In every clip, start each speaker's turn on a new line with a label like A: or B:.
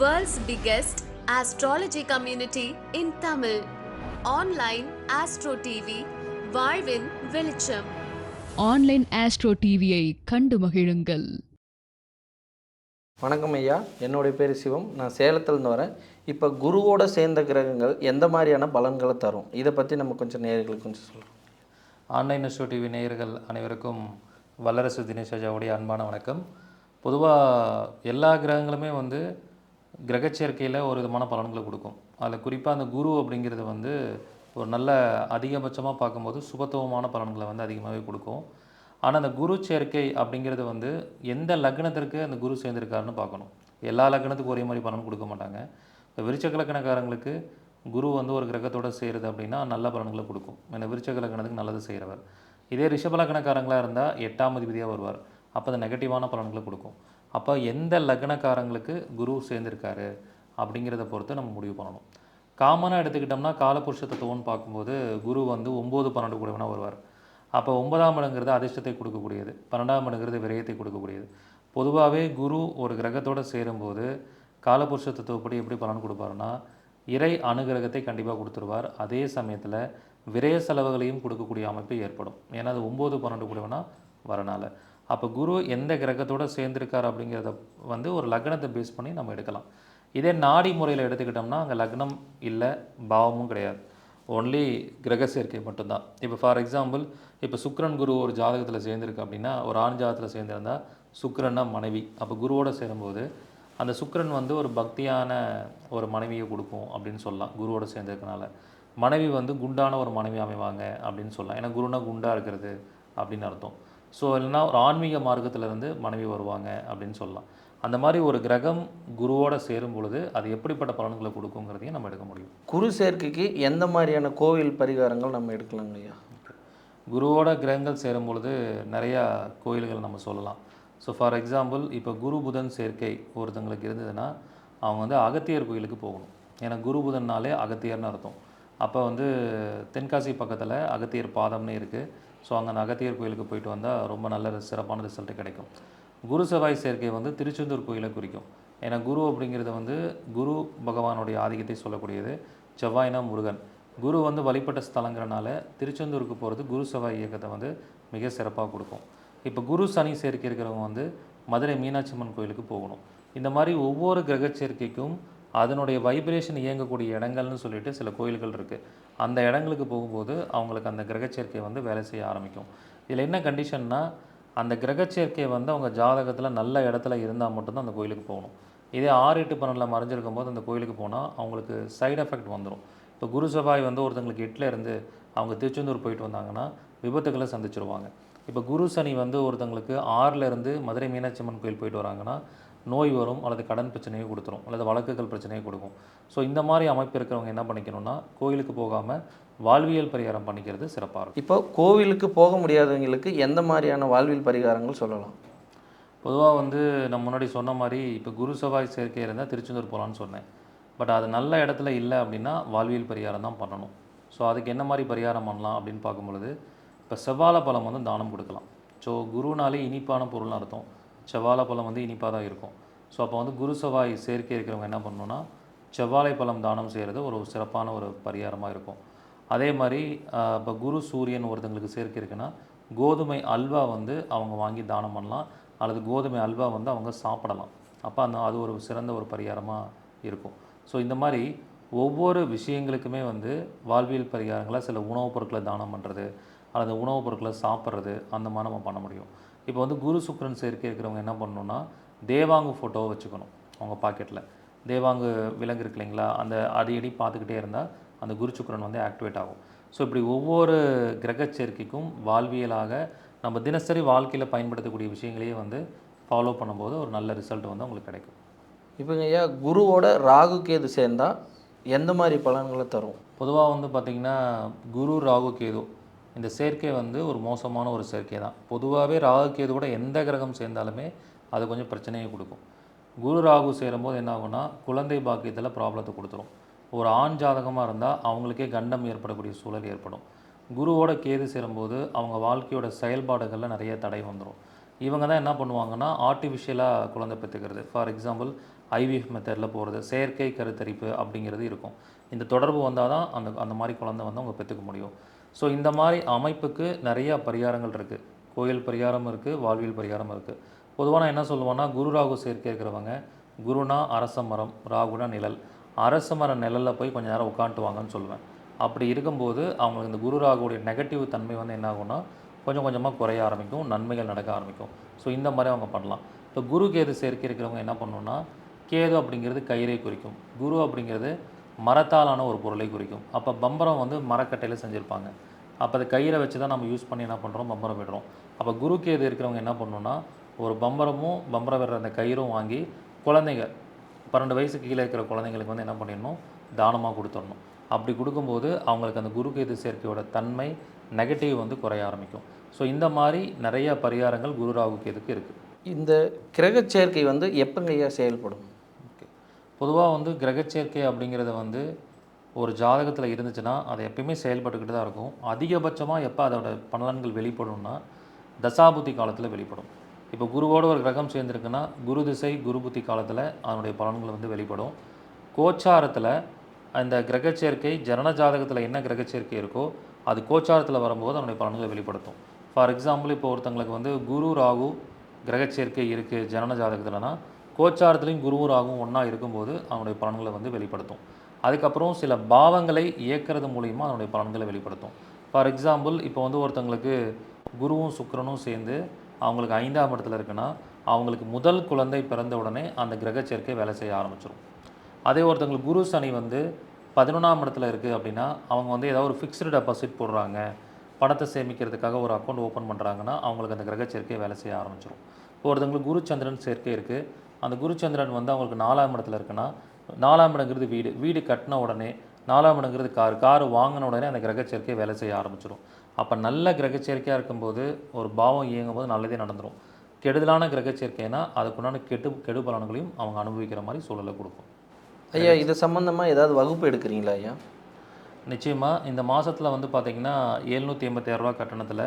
A: World's biggest astrology community in Tamil. Online Astro TV, வாழ்வின் வெளிச்சம்.
B: Online astro டிவியை கண்டு மகிழுங்கள்.
C: வணக்கம் ஐயா. என்னுடைய பேர் சிவம். நான் சேலத்துலேருந்து வரேன். இப்போ குருவோட சேர்ந்த கிரகங்கள் எந்த மாதிரியான பலன்களை தரும்? இதை பற்றி நம்ம கொஞ்சம் நேர்களுக்கு கொஞ்சம் சொல்கிறோம்
D: ஆன்லைன் ஷோ டிவி நேயர்கள் அனைவருக்கும் வல்லரசு தினேஷ் ராஜாவுடைய அன்பான வணக்கம். பொதுவாக எல்லா கிரகங்களுமே வந்து கிரகச்சேர்க்கையில் ஒரு விதமான பலன்களை கொடுக்கும். அதில் குறிப்பாக அந்த குரு அப்படிங்கிறது வந்து ஒரு நல்ல அதிகபட்சமாக பார்க்கும்போது சுபத்துவமான பலன்களை வந்து அதிகமாகவே கொடுக்கும். ஆனால் அந்த குரு சேர்க்கை அப்படிங்கிறது வந்து எந்த லக்னத்திற்கு அந்த குரு சேர்ந்திருக்காருன்னு பார்க்கணும். எல்லா லக்னத்துக்கும் ஒரே மாதிரி பலன் கொடுக்க மாட்டாங்க. இப்போ விருச்சக லக்கணக்காரங்களுக்கு குரு வந்து ஒரு கிரகத்தோடு செய்கிறது அப்படின்னா நல்ல பலன்களை கொடுக்கும். ஏன்னா விருச்சக லக்கணத்துக்கு நல்லது செய்கிறவர் இதே ரிஷப லக்கணக்காரங்களாக இருந்தால் எட்டாம் அதிபதியாக வருவார். அப்போ அது நெகட்டிவான பலன்களை கொடுக்கும். அப்போ எந்த லக்னக்காரங்களுக்கு குரு சேர்ந்திருக்காரு அப்படிங்கிறத பொறுத்து நம்ம முடிவு பண்ணணும். காமனாக எடுத்துக்கிட்டோம்னா காலபுருஷ தத்துவம்னு பார்க்கும்போது குரு வந்து ஒம்பது பன்னெண்டு கூடவனா வருவார். அப்போ ஒன்பதாம் இடங்கிறது அதிர்ஷ்டத்தை கொடுக்கக்கூடியது. பன்னெண்டாம் இடங்கிறது விரயத்தை கொடுக்கக்கூடியது. பொதுவாகவே குரு ஒரு கிரகத்தோடு சேரும்போது காலபுருஷ தத்துவப்படி எப்படி பலன் கொடுப்பாருன்னா இறை அனுகிரகத்தை கண்டிப்பாக கொடுத்துருவார். அதே சமயத்தில் விரய செலவுகளையும் கொடுக்கக்கூடிய அமைப்பு ஏற்படும். ஏன்னா அது ஒம்பது பன்னெண்டு கூடவனா வரனால. அப்போ குரு எந்த கிரகத்தோடு சேர்ந்திருக்கார் அப்படிங்கிறத வந்து ஒரு லக்னத்தை பேஸ் பண்ணி நம்ம எடுக்கலாம். இதே நாடி முறையில் எடுத்துக்கிட்டோம்னா அங்கே லக்னம் இல்லை பாவமும் கிடையாது. ஒன்லி கிரக சேர்க்கை மட்டும்தான். இப்போ ஃபார் எக்ஸாம்பிள் இப்போ சுக்ரன் குரு ஒரு ஜாதகத்தில் சேர்ந்துருக்கு அப்படின்னா ஒரு ஆண் ஜாதகத்தில் சேர்ந்திருந்தா சுக்ரன்னா மனைவி. அப்போ குருவோட சேரும்போது அந்த சுக்கிரன் வந்து ஒரு பக்தியான ஒரு மனைவியை கொடுக்கும் அப்படின்னு சொல்லலாம் குருவோட சேர்ந்திருக்கனால. மனைவி வந்து குண்டான ஒரு மனைவி அமைவாங்க அப்படின்னு சொல்லலாம். ஏன்னா குருனா குண்டாக இருக்கிறது அப்படின்னு அர்த்தம். ஸோ இல்லைன்னா ஒரு ஆன்மீக மார்க்கத்திலிருந்து மனைவி வருவாங்க அப்படின்னு சொல்லலாம். அந்த மாதிரி ஒரு கிரகம் குருவோட சேரும் பொழுது அது எப்படிப்பட்ட பலன்களை கொடுக்குங்கிறதையும் நம்ம எடுக்க முடியும்.
C: குரு சேர்க்கைக்கு எந்த மாதிரியான கோவில் பரிகாரங்கள் நம்ம எடுக்கலாங்க ஐயா?
D: குருவோட கிரகங்கள் சேரும் பொழுது நிறையா கோயில்கள் நம்ம சொல்லலாம். ஸோ ஃபார் எக்ஸாம்பிள் இப்போ குரு புதன் சேர்க்கை ஒருத்தங்களுக்கு இருந்ததுன்னா அவங்க வந்து அகத்தியர் கோயிலுக்கு போகணும். ஏன்னா குரு புதன்னாலே அகத்தியர்னு அர்த்தம். அப்போ வந்து தென்காசி பக்கத்தில் அகத்தியர் பாதம்னு இருக்குது ஸோ அங்கே அந்த அகத்தியர் கோயிலுக்கு போயிட்டு வந்தால் ரொம்ப நல்ல சிறப்பான ரிசல்ட் கிடைக்கும். குரு செவ்வாய் சேர்க்கை வந்து திருச்செந்தூர் கோயிலை குறிக்கும். ஏன்னா குரு அப்படிங்கிறது வந்து குரு பகவானுடைய ஆதிக்கத்தை சொல்லக்கூடியது. செவ்வாய்னா முருகன். குரு வந்து வழிபட்ட ஸ்தலங்கிறனால திருச்செந்தூருக்கு போகிறது குரு செவ்வாய் இயக்கத்தை வந்து மிக சிறப்பாக கொடுக்கும். இப்போ குரு சனி சேர்க்கை இருக்கிறவங்க வந்து மதுரை மீனாட்சி அம்மன் கோயிலுக்கு போகணும். இந்த மாதிரி ஒவ்வொரு கிரக சேர்க்கைக்கும் அதனுடைய வைப்ரேஷன் இயங்கக்கூடிய இடங்கள்னு சொல்லிட்டு சில கோயில்கள் இருக்குது அந்த இடங்களுக்கு போகும்போது அவங்களுக்கு அந்த கிரகச்சேர்க்கை வந்து வேலை செய்ய ஆரம்பிக்கும். இதில் என்ன கண்டிஷன்னா அந்த கிரகச்சேர்க்கை வந்து அவங்க ஜாதகத்தில் நல்ல இடத்துல இருந்தால் மட்டும்தான் அந்த கோயிலுக்கு போகணும். இதே ஆறு எட்டு பன்னெண்டில் மறைஞ்சிருக்கும் போது அந்த கோயிலுக்கு போனால் அவங்களுக்கு சைடு எஃபெக்ட் வந்துடும் இப்போ குரு செவ்வாய் வந்து ஒருத்தங்களுக்கு எட்டில் இருந்து அவங்க திருச்செந்தூர் போயிட்டு வந்தாங்கன்னா விபத்துக்களை சந்திச்சிருவாங்க. இப்போ குரு சனி வந்து ஒருத்தங்களுக்கு ஆறில் இருந்து மதுரை மீனாட்சி அம்மன் கோயில் போயிட்டு வராங்கன்னா நோய் வரும் அல்லது கடன் பிரச்சனையை கொடுத்துரும் அல்லது வழக்குகள் பிரச்சனையை கொடுக்கும். ஸோ இந்த மாதிரி அமைப்பு இருக்கிறவங்க என்ன பண்ணிக்கணும்னா கோயிலுக்கு போகாமல் வாழ்வியல் பரிகாரம் பண்ணிக்கிறது சிறப்பாக இருக்கும்.
C: இப்போ கோவிலுக்கு போக முடியாதவங்களுக்கு எந்த மாதிரியான வாழ்வியல் பரிகாரங்கள் சொல்லலாம்?
D: பொதுவாக வந்து நம்ம முன்னாடி சொன்ன மாதிரி இப்போ குரு செவ்வாய் சேர்க்கை இருந்தால் திருச்செந்தூர் போகலான்னு சொன்னேன். பட் அது நல்ல இடத்துல இல்லை அப்படின்னா வாழ்வியல் பரிகாரம் தான் பண்ணணும். ஸோ அதுக்கு என்ன மாதிரி பரிகாரம் பண்ணலாம் அப்படின்னு பார்க்கும் பொழுது இப்போ செவ்வாழை பழம் வந்து தானம் கொடுக்கலாம். ஸோ குருனாலே இனிப்பான பொருள்னு அர்த்தம். செவ்வாழை பழம் வந்து இனிப்பாக தான் இருக்கும். ஸோ அப்போ வந்து குரு செவ்வாய் சேர்க்கை இருக்கிறவங்க என்ன பண்ணணும்னா செவ்வாழை பழம் தானம் செய்கிறது ஒரு சிறப்பான ஒரு பரிகாரமாக இருக்கும். அதே மாதிரி இப்போ குரு சூரியன் ஒருத்தங்களுக்கு சேர்க்கை இருக்குன்னா கோதுமை அல்வா வந்து அவங்க வாங்கி தானம் பண்ணலாம். அல்லது கோதுமை அல்வா வந்து அவங்க சாப்பிடலாம். அப்போ அந்த அது ஒரு சிறந்த ஒரு பரிகாரமாக இருக்கும். ஸோ இந்த மாதிரி ஒவ்வொரு விஷயங்களுக்குமே வந்து வாழ்வியல் பரிகாரங்களாக சில உணவுப் பொருட்களை தானம் பண்ணுறது அல்லது உணவுப் பொருட்களை சாப்பிட்றது அந்த மாதிரி நம்ம பண்ண முடியும். இப்போ வந்து குரு சுக்கிரன் சேர்க்கை இருக்கிறவங்க என்ன பண்ணணும்னா தேவாங்கு ஃபோட்டோவை வச்சுக்கணும் அவங்க பாக்கெட்டில் தேவாங்கு விலங்கு இருக்கு இல்லைங்களா அந்த அடிக்கடி பார்த்துக்கிட்டே இருந்தால் அந்த குரு சுக்கிரன் வந்து ஆக்டிவேட் ஆகும். ஸோ இப்படி ஒவ்வொரு கிரக சேர்க்கைக்கும் வாழ்வியலாக நம்ம தினசரி வாழ்க்கையில் பயன்படுத்தக்கூடிய விஷயங்களையே வந்து ஃபாலோ பண்ணும்போது ஒரு நல்ல ரிசல்ட் வந்து உங்களுக்கு கிடைக்கும்.
C: இப்போங்க ஐயா குருவோட ராகு கேது சேர்ந்தா எந்த மாதிரி பலன்களை தரும்?
D: பொதுவாக வந்து பார்த்திங்கன்னா குரு ராகு கேது இந்த சேர்க்கை வந்து ஒரு மோசமான ஒரு சேர்க்கை தான். பொதுவாகவே ராகு கேது கூட எந்த கிரகம் சேர்ந்தாலுமே அது கொஞ்சம் பிரச்சனையை கொடுக்கும். குரு ராகு சேரும்போது என்ன ஆகும்னா குழந்தை பாக்கியத்தில் ப்ராப்ளத்தை கொடுத்துரும். ஒரு ஆண் ஜாதகமாக இருந்தால் அவங்களுக்கே கண்டம் ஏற்படக்கூடிய சூழல் ஏற்படும். குருவோட கேது சேரும்போது அவங்க வாழ்க்கையோட செயல்பாடுகளில் நிறைய தடை வந்துடும் இவங்க தான் என்ன பண்ணுவாங்கன்னா ஆர்டிஃபிஷியலாக குழந்தை பெற்றுக்கிறது. ஃபார் எக்ஸாம்பிள் ஐவிஎஃப் மெத்தடில் போகிறது செயற்கை கருத்தரிப்பு அப்படிங்கிறது இருக்கும். இந்த தொடர்பு வந்தால் தான் அந்த அந்த மாதிரி குழந்தை வந்து அவங்க பெற்றுக்க முடியும். ஸோ இந்த மாதிரி அமைப்புக்கு நிறைய பரிகாரங்கள் இருக்குது கோயில் பரிகாரம் இருக்குது வாழ்வியல் பரிகாரம் இருக்குது பொதுவாக நான் என்ன சொல்லுவேன்னா குரு ராகு சேர்க்கை இருக்கிறவங்க குருனா அரச மரம் ராகுனா நிழல். அரச மர நிழலில் போய் கொஞ்சம் நேரம் உட்காந்துட்டு வாங்கன்னு சொல்லுவேன். அப்படி இருக்கும்போது அவங்களுக்கு இந்த குரு ராகுடைய நெகட்டிவ் தன்மை வந்து என்ன ஆகும்னா கொஞ்சம் கொஞ்சமாக குறைய ஆரம்பிக்கும் நன்மைகள் நடக்க ஆரம்பிக்கும். ஸோ இந்த மாதிரி அவங்க பண்ணலாம். இப்போ குரு கேது சேர்க்கை இருக்கிறவங்க என்ன பண்ணணுன்னா கேது அப்படிங்கிறது கயிறை குறிக்கும். குரு அப்படிங்கிறது மரத்தாலான ஒரு பொருளை குறிக்கும். அப்போ பம்பரம் வந்து மரக்கட்டையில் செஞ்சுருப்பாங்க. அப்போ அதை கயிறை வச்சு தான் நம்ம யூஸ் பண்ணி என்ன பண்ணுறோம் பம்பரம் விடுறோம் அப்போ குரு கேது இருக்கிறவங்க என்ன பண்ணணும்னா ஒரு பம்பரமும் பம்பரம் விடுற அந்த கயிறும் வாங்கி குழந்தைங்க பன்னெண்டு வயசுக்கு கீழே இருக்கிற குழந்தைங்களுக்கு வந்து என்ன பண்ணிடணும்? தானமாக கொடுத்துடணும். அப்படி கொடுக்கும்போது அவங்களுக்கு அந்த குரு கேது சேர்க்கையோட தன்மை நெகட்டிவ் வந்து குறைய ஆரம்பிக்கும். ஸோ இந்த மாதிரி நிறைய பரிகாரங்கள் குரு ராகு கேதுக்கு இருக்குது
C: இந்த கிரக சேர்க்கை வந்து எப்பங்கய்யா செயல்படும்?
D: பொதுவாக வந்து கிரகச்சேர்க்கை அப்படிங்கிறது வந்து ஒரு ஜாதகத்தில் இருந்துச்சுன்னா அது எப்பயுமே செயல்பட்டுக்கிட்டு தான் இருக்கும். அதிகபட்சமாக எப்போ அதோட பலன்கள் வெளிப்படும்னா தசாபுத்தி காலத்தில் வெளிப்படும். இப்போ குருவோட ஒரு கிரகம் சேர்ந்துருக்குன்னா குரு திசை குரு புத்தி காலத்தில் அதனுடைய பலன்கள் வந்து வெளிப்படும். கோச்சாரத்தில் அந்த கிரகச்சேர்க்கை ஜனன ஜாதகத்தில் என்ன கிரகச்சேர்க்கை இருக்கோ அது கோச்சாரத்தில் வரும்போது அதனுடைய பலன்களை வெளிப்படுத்தும். ஃபார் எக்ஸாம்பிள் இப்போ ஒருத்தங்களுக்கு வந்து குரு ராகு கிரகச்சேர்க்கை இருக்குது ஜனன ஜாதகத்தில்னா கோச்சாரத்துலேயும் குருவும் ராகும் ஒன்றா இருக்கும்போது அவனுடைய பலன்களை வந்து வெளிப்படுத்தும். அதுக்கப்புறம் சில பாவங்களை இயக்கிறது மூலிமா அதனுடைய பலன்களை வெளிப்படுத்தும். ஃபார் எக்ஸாம்பிள் இப்போ வந்து ஒருத்தங்களுக்கு குருவும் சுக்கரனும் சேர்ந்து அவங்களுக்கு ஐந்தாம் இடத்துல இருக்குன்னா அவங்களுக்கு முதல் குழந்தை பிறந்த உடனே அந்த கிரக சேர்க்கை வேலை செய்ய ஆரம்பிச்சிடும் அதே ஒருத்தங்களுக்கு குரு சனி வந்து பதினொன்றாம் இடத்துல இருக்குது அப்படின்னா அவங்க வந்து ஏதாவது ஒரு ஃபிக்ஸ்டு டெபாசிட் போடுறாங்க. பணத்தை சேமிக்கிறதுக்காக ஒரு அக்கௌண்ட் ஓப்பன் பண்ணுறாங்கன்னா அவங்களுக்கு அந்த கிரக சேர்க்கை வேலை செய்ய ஆரம்பிச்சிடும் இப்போ ஒருத்தங்களுக்கு குரு சந்திரன் சேர்க்கை இருக்குது அந்த குரு சந்திரன் வந்து அவங்களுக்கு நாலாம் இடத்துல இருக்குன்னா நாலாம் இடங்கிறது வீடு. வீடு கட்டின உடனே நாலாம் இடங்கிறது கார். கார் வாங்கின உடனே அந்த கிரக சேர்க்கை வேலை செய்ய ஆரம்பிச்சிடும் அப்போ நல்ல கிரக சேர்க்கையாக இருக்கும்போது ஒரு பாவம் இயங்கும் போது நல்லதே நடந்துடும் கெடுதலான கிரக சேர்க்கைனா அதுக்குண்டான கெடு கெடு பலன்களையும் அவங்க அனுபவிக்கிற மாதிரி சூழலை கொடுக்கும்.
C: ஐயா இது சம்மந்தமாக ஏதாவது வகுப்பு எடுக்கிறீங்களா ஐயா?
D: நிச்சயமாக இந்த மாதத்தில் வந்து பார்த்திங்கன்னா எழுநூற்றி எண்பத்தாயிரரூவா கட்டணத்தில்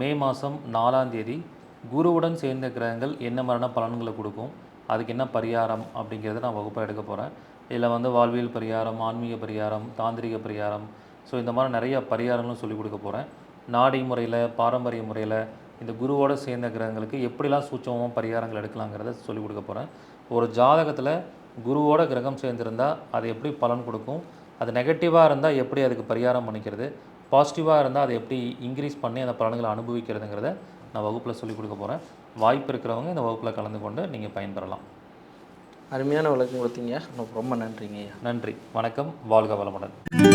D: மே மாதம் நாலாம் தேதி குருவுடன் சேர்ந்த கிரகங்கள் என்ன மாதிரியான பலன்களை கொடுக்கும் அதுக்கு என்ன பரிகாரம் அப்படிங்கிறத நான் வகுப்பாக எடுக்க போகிறேன் இதில் வந்து வாழ்வியல் பரிகாரம் ஆன்மீக பரிகாரம் தாந்திரிக பரிகாரம். ஸோ இந்த மாதிரி நிறைய பரிகாரங்களும் சொல்லிக் கொடுக்க போகிறேன் நாடி முறையில் பாரம்பரிய முறையில் இந்த குருவோடு சேர்ந்த கிரகங்களுக்கு எப்படிலாம் சூட்சமாக பரிகாரங்கள் எடுக்கலாங்கிறத சொல்லிக் கொடுக்க போகிறேன் ஒரு ஜாதகத்தில் குருவோட கிரகம் சேர்ந்திருந்தால் அது எப்படி பலன் கொடுக்கும்? அது நெகட்டிவாக இருந்தால் எப்படி அதுக்கு பரிகாரம் பண்ணிக்கிறது? பாசிட்டிவாக இருந்தால் அதை எப்படி இன்க்ரீஸ் பண்ணி அந்த பலன்களை அனுபவிக்கிறதுங்கிறத நான் வகுப்பில் சொல்லிக் கொடுக்க போகிறேன் வாய்ப்பு இருக்கிறவங்க இந்த வகுப்பில் கலந்து கொண்டு நீங்கள் பயன்பெறலாம்.
C: அருமையான விளக்கம் கொடுத்தீங்க. ரொம்ப நன்றிங்க
D: நன்றி. வணக்கம். வாழ்க வளமுடன்.